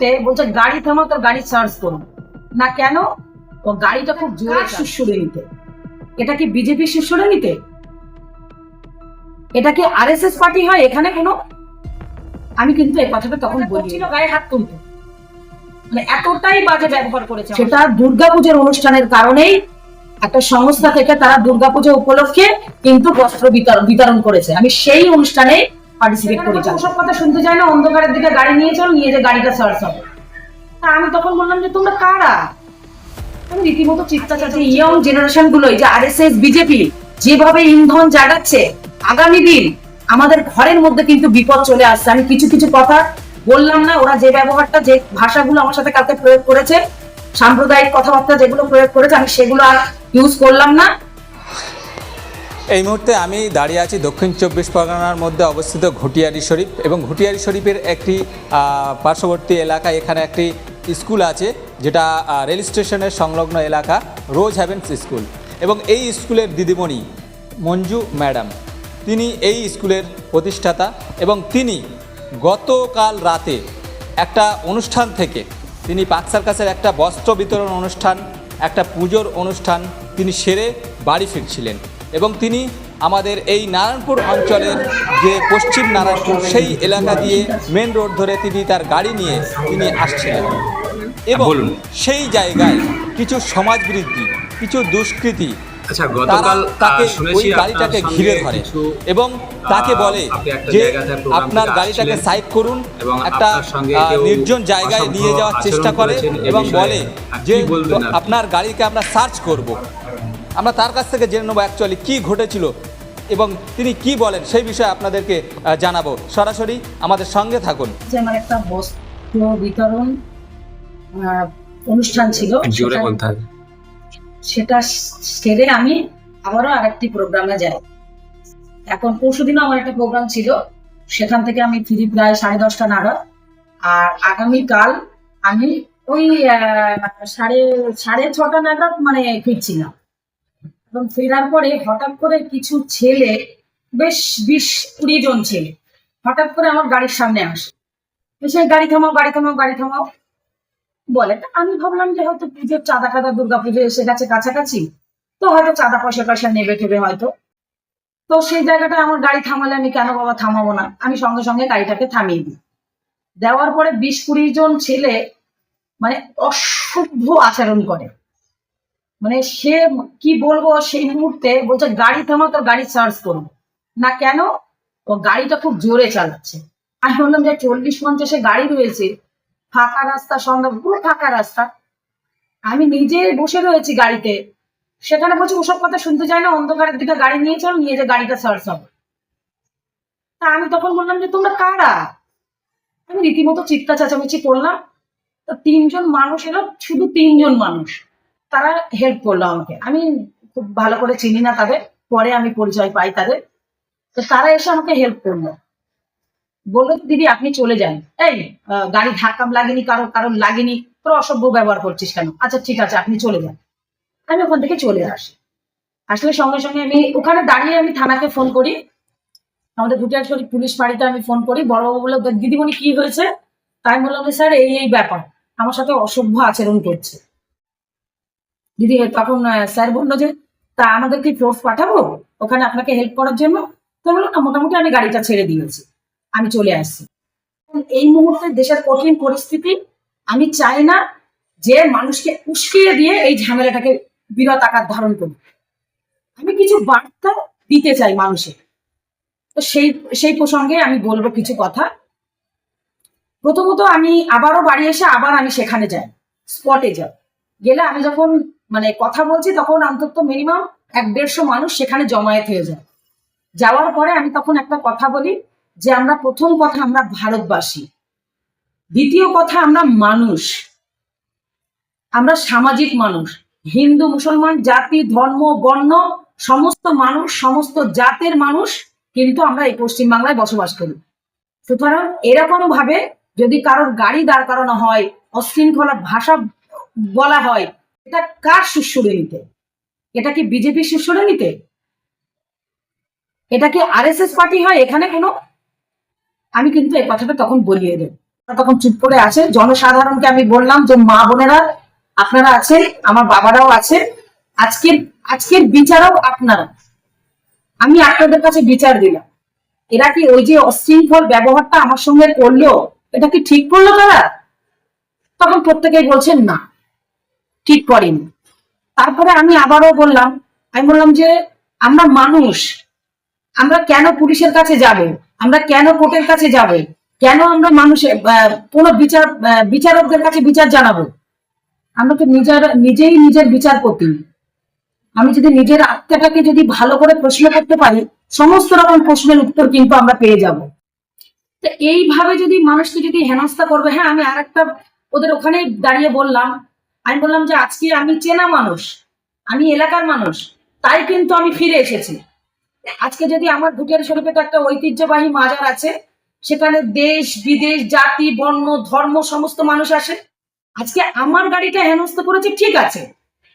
মুহূর্তে বলছে গাড়ি থামা তোর গাড়ি চার্জ করুন না কেন? ও গাড়িটা খুব জোরে সুসুরে নিতে। এটা কি বিজেপি সুসুরে নিতে? এটা কি আরএসএস পার্টি হয়? এখানে কোনো আমি কিন্তু এই কথাটা তখন বলছিল গায়ে হাত তুলতো। মানে এতটাই বাজে ব্যবহার করেছে সেটা দুর্গাপুজোর অনুষ্ঠানের কারণেই একটা সংস্থা থেকে তারা দুর্গাপুজো উপলক্ষে কিন্তু বস্ত্র বিতরণ বিতরণ করেছে। আমি সেই অনুষ্ঠানে পার্টিসিপেট করেছি সব কথা শুনতে চাই না অন্ধকারের দিকে গাড়ি নিয়ে চল নিয়ে যে গাড়িটা সার্চ হবে। তা আমি তখন বললাম যে তোমরা কারা? আমি রীতিমতো চিন্তা চাচ্ছি ইয়ং জেনারেশনগুলো এই যে আরএসএস বিজেপি যেভাবে ইন্ধন জাগাচ্ছে আগামী দিন আমাদের ঘরের মধ্যে কিন্তু বিপদ চলে আসছে। আমি কিছু কিছু কথা বললাম না ওরা যে ব্যবহারটা যে ভাষাগুলো আমার সাথে কালকে প্রয়োগ করেছে সাম্প্রদায়িক কথাবার্তা যেগুলো প্রয়োগ করেছে আমি সেগুলো আর ইউজ করলাম না। এই মুহূর্তে আমি দাঁড়িয়ে আছি দক্ষিণ চব্বিশ পরগনার মধ্যে অবস্থিত ঘটিয়ারি শরীফ এবং ঘটিয়ারি শরীফের একটি পার্শ্ববর্তী এলাকায় এখানে একটি স্কুল আছে, যেটা রেল স্টেশনের সংলগ্ন এলাকা, রোজ হ্যাভেন্স স্কুল। এবং এই স্কুলের দিদিমণি মঞ্জু ম্যাডাম। তিনি এই স্কুলের প্রতিষ্ঠাতা এবং তিনি গতকাল রাতে একটা অনুষ্ঠান থেকে, তিনি পাক সার্কাসের একটা বস্ত্র বিতরণ অনুষ্ঠান, একটা পুজোর অনুষ্ঠান তিনি সেরে বাড়ি ফিরছিলেন। এবং তিনি আমাদের এই নারায়ণপুর অঞ্চলের যে পশ্চিম নারায়ণপুর সেই এলাকা দিয়ে মেন রোড ধরে তিনি তার গাড়ি নিয়ে তিনি আসছিলেন। এবং সেই জায়গায় কিছু সমাজবিরোধী কিছু দুষ্কৃতী আচ্ছা তারা তাকে ওই গাড়িটাকে ঘিরে ধরে এবং তাকে বলে যে আপনার গাড়িটাকে সাইড করুন একটা নির্জন জায়গায় নিয়ে যাওয়ার চেষ্টা করে এবং বলে যে? আপনার গাড়িকে আমরা সার্চ করব। আমরা তার কাছ থেকে জেনে নেব অ্যাকচুয়ালি কী ঘটেছিল এবং তিনি কি বলেন সেই বিষয়ে আপনাদেরকে জানাব। সরাসরি আমাদের সঙ্গে থাকুন। যে আমার একটা বস্ত্র বিতরণ আহ, অনুষ্ঠান ছিল। সেটা- সেরে আমি আবারও আরেকটি প্রোগ্রামে যাই। এখন পরশুদিনও আমার একটা প্রোগ্রাম ছিল। সেখান থেকে আমি ফিরি প্রায় সাড়ে দশটা নাগাদ। আর আগামীকাল আমি ওই আহ, সাড়ে সাড়ে ছটা নাগাদ মানে ফিরছিলাম। এবং ফেরার পরে হঠাৎ করে কিছু ছেলে, বেশ বিশ কুড়ি জন ছেলে, হঠাৎ করে আমার গাড়ির সামনে আসে। এসে গাড়ি থামাও গাড়ি থামাও গাড়ি থামাও। বলে আমি ভাবলাম যে হয়তো পুজোর চাঁদা টাদা, দুর্গা পুজো এসে গেছে কাছাকাছি, তো হয়তো চাঁদা পয়সা পয়সা নেবে টেবে হয়তো। তো সেই জায়গাটা আমার গাড়ি থামালে আমি কেন বাবা থামাবো না? আমি সঙ্গে সঙ্গে গাড়িটাকে থামিয়ে দিই। দেওয়ার পরে বিশ কুড়ি জন ছেলে মানে অসভ্য আচরণ করে। মানে সে কি বলব, সেই মুহূর্তে বলছে, গাড়ি থামা তোর গাড়ি চার্জ করব না, কেন? ও গাড়িটা খুব জোরে চালাচ্ছে। আমি বললাম যে চল্লিশ পঞ্চাশে গাড়ি রয়েছে। ফাঁকা রাস্তা সন্ধ্যা পুরো ফাঁকা রাস্তা। আমি নিজে বসে রয়েছি গাড়িতে। সেখানে বলছে, ওসব কথা শুনতে চাই না অন্ধকারের দিকে গাড়ি নিয়ে চল, নিয়ে যে গাড়িটা সার্চ হবে। তা আমি তখন বললাম যে, তোমরা কারা? আমি রীতিমতো চিৎকার চেঁচামেচি করলাম। তো তিনজন মানুষ এলো, শুধু তিনজন মানুষ। তারা হেল্প করল আমাকে। আমি খুব ভালো করে চিনি না তাদের, পরে আমি পরিচয় পাই তাদের। তো তারা এসে আমাকে হেল্প করল। বলল, দিদি, আপনি চলে যান। এই গাড়ি ধাক্কা লাগেনি, কারও কারও লাগেনি, তোর অসভ্য ব্যবহার করছিস কেন? আচ্ছা ঠিক আছে, আপনি চলে যান। আমি ওখান থেকে চলে আসি। আসলে সঙ্গে সঙ্গে আমি ওখানে দাঁড়িয়ে আমি থানাকে ফোন করি। আমাদের ভুটিয়ারশরী পুলিশ বাড়িতে আমি ফোন করি। বড়বাবু বলল, দিদিমণি, কি হয়েছে? তাই বললাম স্যার, এই এই ব্যাপার। আমার সাথে অসভ্য আচরণ করছে। দিদি, তখন স্যার বলল যে, তা আমাদের কি পাঠাবো? ওখানে আপনাকে হেল্প করার জন্য? তো বলল, না, মোটামুটি আমি গাড়িটা ছেড়ে দিয়েছি। আমি চলে আসছি। এই মুহূর্তে দেশের কঠিন পরিস্থিতি, আমি চাই না যে মানুষকে উস্কিয়ে দিয়ে এই ঝামেলাটাকে বিরত আকার ধারণ করি আমি কিছু বার্তা দিতে চাই মানুষের। তো সেই সেই প্রসঙ্গে আমি বলব কিছু কথা। প্রথমত আমি আবারও বাড়ি এসে আবার আমি সেখানে যাই স্পটে যাই। গেলে আমি যখন মানে কথা বলছি তখন অন্তত মিনিমাম এক দেড়শো মানুষ সেখানে জমায়েত হয়ে যায়। যাওয়ার পরে আমি তখন একটা কথা বলি যে আমরা প্রথম কথা আমরা ভারতবাসী। দ্বিতীয় কথা আমরা মানুষ। আমরা সামাজিক মানুষ। হিন্দু, মুসলমান, জাতি, ধর্ম, বর্ণ, সমস্ত মানুষ, সমস্ত জাতের মানুষ কিন্তু আমরা এই পশ্চিমবাংলায় বসবাস করি। সুতরাং এরকম ভাবে যদি কারোর গাড়ি দাঁড় করানো হয়, অশৃঙ্খলা ভাষা বলা হয় এটা কার সুশ্রুড়ে নিতে? এটা কি বিজেপি সুশ্রুড়ে নিতে? এটা কি আরএসএস পার্টি হয় এখানে কোনো? আমি কিন্তু এই কথাটা তখন বলিয়ে দেব। তখন চুপ করে আছে জনসাধারণকে আমি বললাম যে, মা বোনেরা, আপনারা আছেন, আমার বাবারাও আছে আজকের আজকের বিচারও আপনারা। আমি আপনাদের কাছে বিচার দিলাম। এরা কি ওই যে অশৃঙ্খল ব্যবহারটা আমার সঙ্গে করল? এটা কি ঠিক করল তারা? তখন প্রত্যেকেই বলছেন, না। ঠিক করেনি। তারপরে আমি আবারও বললাম, আমি বললাম যে, আমরা মানুষ, আমরা কেন পুলিশের কাছে যাব? আমরা কেন কোর্টের কাছে যাব? কেন আমরা মানুষের কোনো বিচার বিচারকদের কাছে বিচার জানাব? আমরা তো নিজের, নিজেই নিজের বিচারপতি। আমি যদি নিজের আত্মাটাকে যদি ভালো করে প্রশ্ন করতে পারি, সমস্ত রকম প্রশ্নের উত্তর কিন্তু আমরা পেয়ে যাব। তো এইভাবে যদি মানুষকে যদি হেনস্থা করবে হ্যাঁ আমি আর একটা ওদের ওখানে দাঁড়িয়ে বললাম আমি বললাম যে আজকে আমি চেনা মানুষ, আমি এলাকার মানুষ, তাই কিন্তু আমি ফিরে এসেছি। আজকে যদি আমার ভুটিয়ার শরীফে তো একটা ঐতিহ্যবাহী মাজার আছে, সেখানে দেশ, বিদেশ, জাতি, বর্ণ, ধর্ম, সমস্ত মানুষ আসে। আজকে আমার গাড়িটা হেনস্থ করেছে, ঠিক আছে।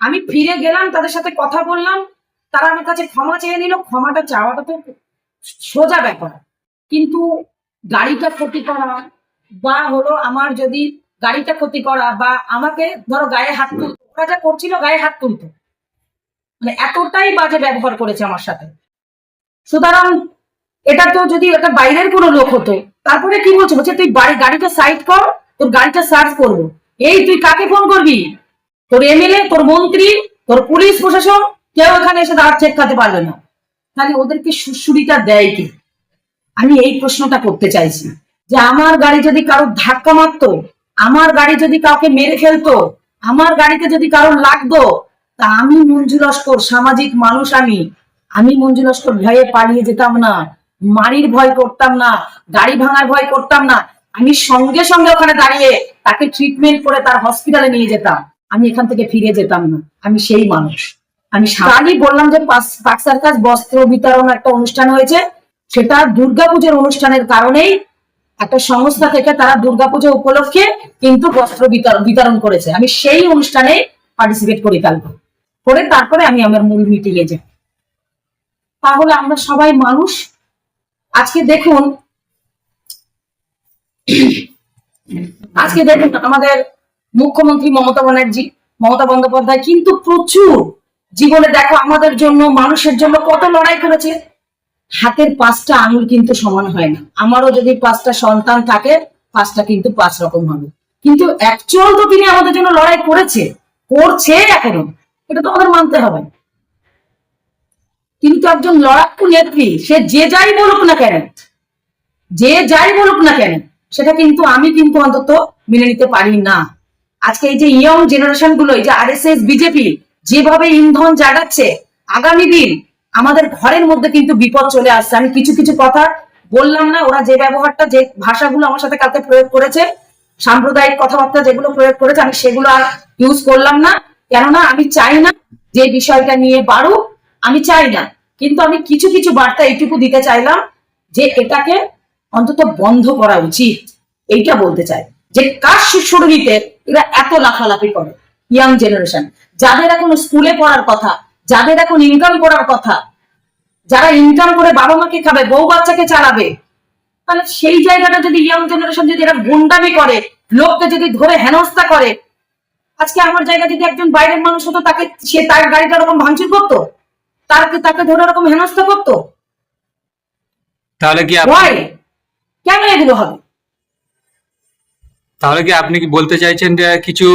আমি ফিরে গেলাম, তাদের সাথে কথা বললাম, তারা আমার কাছে ক্ষমা চেয়ে নিল, ক্ষমাটা চাওয়াটা তো সোজা ব্যাপার। কিন্তু গাড়িটা ক্ষতি করা বা হলো আমার যদি গাড়িটা ক্ষতি করা বা আমাকে ধরো গায়ে হাত তুলতো। ওরা যা করছিল গায়ে হাত তুলতো। মানে এতটাই বাজে ব্যবহার করেছে আমার সাথে। সুতরাং এটা তো যদি এটা বাইরের কোনো লোক হতো তারপরে কি বলছে? বলছে তুই বাড়ি গাড়িটা সাইড কর তোর গাড়িটা সার্চ করব। এই তুই কাকে ফোন করবি? তোর এমএলএ তোর মন্ত্রী তোর পুলিশ প্রশাসন কেউ এখানে এসে দাঁড় চেক খাতে পারবে না। তাহলে ওদেরকে সুশুরিটা দেয় কি? আমি এই প্রশ্নটা করতে চাইছি যে আমার গাড়ি যদি কারও ধাক্কা মারতো আমার গাড়ি যদি কাউকে মেরে ফেলতো, আমার গাড়িতে যদি কারোর লাগতো, তা আমি মঞ্জু লস্কর, সামাজিক মানুষ আমি। আমি মঞ্জু লস্কর ভয়ে পালিয়ে যেতাম না, মারির ভয় করতাম না, গাড়ি ভাঙার ভয় করতাম না। আমি সঙ্গে সঙ্গে ওখানে দাঁড়িয়ে তাকে ট্রিটমেন্ট করে তার হসপিটালে নিয়ে যেতাম। আমি এখান থেকে ফিরে যেতাম না। আমি সেই মানুষ। আমি কালই বললাম যে পাক সার্কাস বস্ত্র বিতরণ একটা অনুষ্ঠান হয়েছে। সেটা দুর্গাপুজোর অনুষ্ঠানের কারণেই একটা সংস্থা থেকে তারা দুর্গাপুজো উপলক্ষে কিন্তু বস্ত্র বিতরণ বিতরণ করেছে। আমি সেই অনুষ্ঠানে পার্টিসিপেট করি কালকে। করে তারপরে আমি আমার মূল মিটিংয়ে যাই। তাহলে আমরা সবাই মানুষ। আজকে দেখুন আজকে দেখুন আমাদের মুখ্যমন্ত্রী মমতা ব্যানার্জি, মমতা বন্দ্যোপাধ্যায় কিন্তু প্রচুর। জীবনে দেখো আমাদের জন্য, মানুষের জন্য কত লড়াই করেছে। হাতের পাঁচটা আঙুল কিন্তু সমান হয় না। আমারও যদি পাঁচটা সন্তান থাকে, পাঁচটা কিন্তু পাঁচ রকম হবে। কিন্তু অ্যাকচুয়াল তো তিনি আমাদের জন্য লড়াই করেছে, করছে এখনও। এটা তো আমাদের মানতে হবে। তিনি তো একজন লড়াকু নেত্রী, সে যে যাই বলুক না কেন, যে যাই বলুক না কেন, সেটা কিন্তু আমি কিন্তু অন্তত মেনে নিতে পারি না। আজকে এই যে ইয়ং জেনারেশনগুলো, এই যে আরএসএস বিজেপি যেভাবে ইন্ধন জাগাচ্ছে, আগামী দিন আমাদের ঘরের মধ্যে কিন্তু বিপদ চলে আসছে। আমি কিছু কিছু কথা বললাম না, ওরা যে ব্যবহারটা, যে ভাষাগুলো আমার সাথে কালকে প্রয়োগ করেছে, সাম্প্রদায়িক কথাবার্তা যেগুলো প্রয়োগ করেছে, আমি সেগুলো আর ইউজ করলাম না। কেননা আমি চাই না যে বিষয়টা নিয়ে বাড়ুক, আমি চাই না। কিন্তু আমি কিছু কিছু বার্তা এইটুকু দিতে চাইলাম যে এটাকে অন্তত বন্ধ করা উচিত। এইটা বলতে চাই যে কার সুরভিতে এরা এত লাফালাফি করে? Young generation. যাদের এখন স্কুলে পড়ার কথা যাদের এখন ইনকাম করার কথা যারা ইনকাম করে বাবা মাকে খাবে বউ বাচ্চাকে চালাবে তাহলে সেই জায়গাটা যদি ইয়াং জেনারেশন যদি এরা গুন্ডামি করে লোককে যদি ধরে হেনস্থা করে আজকে আমার জায়গা যদি একজন বাইরের মানুষ হতো তাকে সে তার গাড়িটা ওরকম ভাঙচুর করতো? তাকে তাকে ধরে ওরকম হেনস্থা করতো? তাহলে কি কেন এগুলো হবে? তাহলে কি আপনি কি বলতে চাইছেন যে কিছু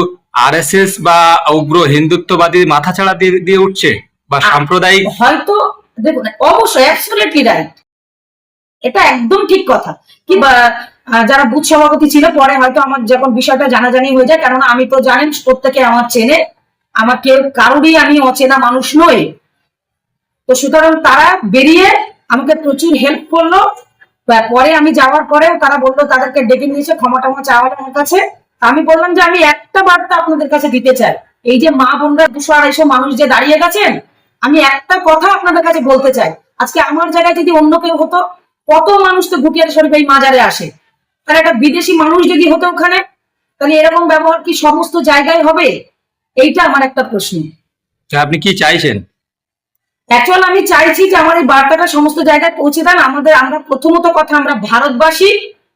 আরএসএস বা উগ্র হিন্দুত্ববাদী মাথাছাড়া দিয়ে দিয়ে উঠছে? বা সাম্প্রদায়িক হয়তো দেখুন অবশ্যই অ্যাবসলিউটলি রাইট এটা একদম ঠিক কথা। কিংবা যারা বুথ সভাপতি ছিল পরে হয়তো আমার যখন বিষয়টা জানাজানি হয়ে যায় কারণ আমি তো জানেন প্রত্যেকে আমার চেনে আমার কেউ কারোরই আমি অচেনা মানুষ নই। তো সুতরাং তারা বেরিয়ে আমাকে প্রচুর হেল্প করল। পরে আমি যাওয়ার পরেও তারা বলল তাদেরকে ডেকে নিয়েছে ক্ষমা টমা চাওয়ার আমার কাছে। আমি বললাম যে আমি একটা বার্তা আপনাদের কাছে দিতে চাই। এই যে মা বোনরা দুশো আড়াইশো মানুষ যে দাঁড়িয়ে গেছেন আমি একটা কথা আপনাদের কাছে বলতে চাই। আজকে আমার জায়গায় যদি অন্য কেউ হতো কত মানুষ তো গুটিয়ার শরীফ এই মাজারে আসে। তাহলে একটা বিদেশি মানুষ যদি হতো ওখানে তাহলে এরকম ব্যবহার কি সমস্ত জায়গায় হবে? এইটা আমার একটা প্রশ্ন। আপনি কি চাইছেন? অ্যাকচুয়াল আমি চাইছি যে আমার এই বার্তাটা সমস্ত জায়গায় পৌঁছে দেন। আমাদের আমরা প্রথমত কথা আমরা ভারতবাসী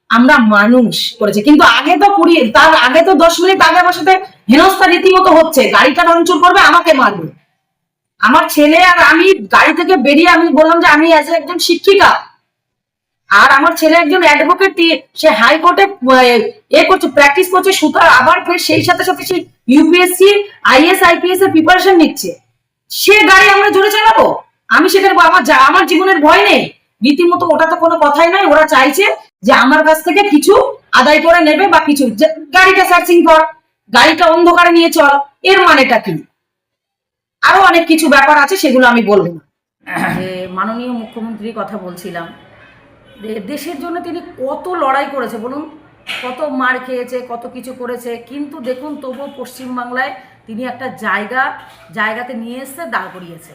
আমরা মানুষ করেছে। কিন্তু আগে তো কুড়ি তার আগে তো দশ মিনিট আগে আমার সাথে হেনস্থা রীতিমতো হচ্ছে। গাড়িটা ভাঙচুর করবে আমাকে মারবে। আমার ছেলে আর আমি গাড়ি থেকে বেরিয়ে আমি বললাম যে আমি অ্যাজ একজন শিক্ষিকা। আর আমার ছেলে একজন অ্যাডভোকেট সে হাইকোর্টে এ করছে প্র্যাকটিস করছে, সুতরাং আবার ফের সেই সাথে সাথে সে ইউপিএসসি আইএস আইপিএস এর প্রিপারেশন নিচ্ছে। সে গাড়ি আমরা জোরে চালাবো? আমি সেখানে আমার আমার জীবনের ভয় নেই। রীতিমতো ওটা তো কোনো কথাই নাই ওরা চাইছে যে আমার কাছ থেকে কিছু আদায় করে নেবে বা কিছু। গাড়িটা সার্চিং কর, গাড়িটা অন্ধকারে নিয়ে চল, এর মানেটা কি? আরও অনেক কিছু ব্যাপার আছে, সেগুলো আমি বলব না। মাননীয় মুখ্যমন্ত্রীর কথা বলছিলাম দেশের জন্য তিনি কত লড়াই করেছে, বলুন, কত মার খেয়েছে, কত কিছু করেছে, কিন্তু দেখুন, তবুও পশ্চিমবাংলায় তিনি একটা জায়গা, জায়গাতে নিয়ে এসে দাঁড় করিয়েছে।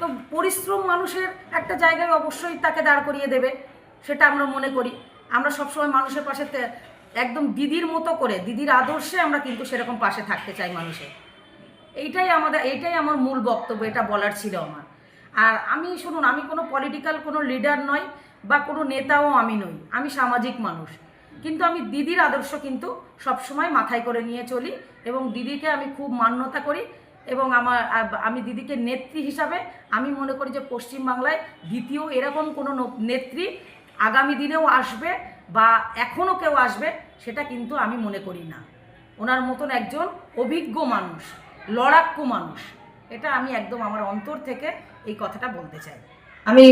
তো পরিশ্রম মানুষের একটা জায়গায় অবশ্যই তাকে দাঁড় করিয়ে দেবে, সেটা আমরা মনে করি। আমরা সবসময় মানুষের পাশে একদম দিদির মতো করে, দিদির আদর্শে আমরা কিন্তু সেরকম পাশে থাকতে চাই মানুষের। এইটাই আমাদের, এইটাই আমার মূল বক্তব্য, এটা বলার ছিল আমার। আর আমি, শুনুন, আমি কোনো পলিটিক্যাল কোনো লিডার নই বা কোনো নেতাও আমি নই, আমি সামাজিক মানুষ। কিন্তু আমি দিদির আদর্শ কিন্তু সবসময় মাথায় করে নিয়ে চলি এবং দিদিকে আমি খুব মান্যতা করি এবং আমার আমি দিদিকে নেত্রী হিসাবে আমি মনে করি যে পশ্চিমবাংলায় দ্বিতীয় এরকম কোনো নেত্রী আগামী দিনেও আসবে বা এখনও কেউ আসবে সেটা কিন্তু আমি মনে করি না। ওনার মতন একজন অভিজ্ঞ মানুষ। লড়াক্কু মানুষ। এটা আমি একদম আমার অন্তর থেকে এই কথাটা বলতে চাই। আমি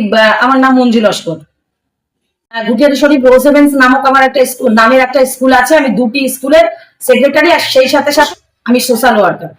আমার নাম মঞ্জু লস্কর গুটিয়ারি শরীফ রোসেভেন্স নামক আমার একটা স্কুল, নামের একটা স্কুল আছে। আমি দুটি স্কুলের সেক্রেটারি আর সেই সাথে সাথে আমি সোশ্যাল ওয়ার্কার